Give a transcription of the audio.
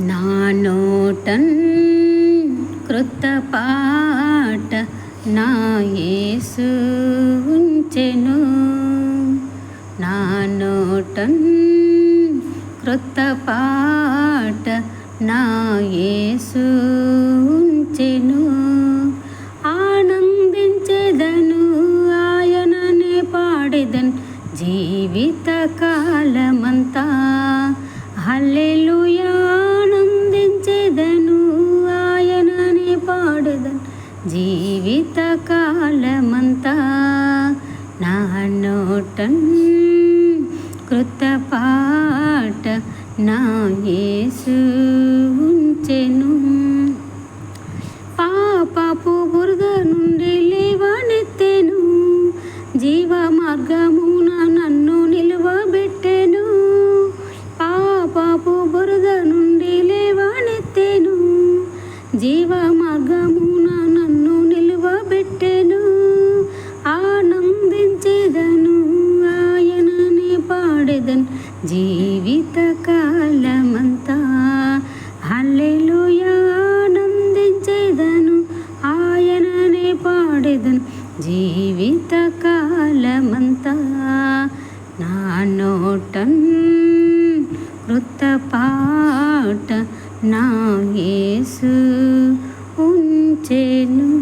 నా నోటన్ కృత పాట నా యేసు ఉంచెను. నా నోటన్ కృత పాట నా యేసు ఉంచెను. ఆనందించెదను ఆయననే పాడెదన్ జీవిత జీవితకాలమంతా జీవిత కాలమంతా నా నోటన్ కృత పాట నా యేసు ఉంచెను. పాపపు బురద నుండి లేవనెత్తెను. జీవ మార్గమున నన్ను నిలువబెట్టెను. పాపపు బురద నుండి లేవనెత్తెను. జీవ మార్గమున జీవిత కాలమంతా హల్లెలూయా ఆనందించేదను ఆయననే పాడేదను. జీవిత కాలమంతా నా నోటన్ కృత పాట నా యేసు ఉంచెను.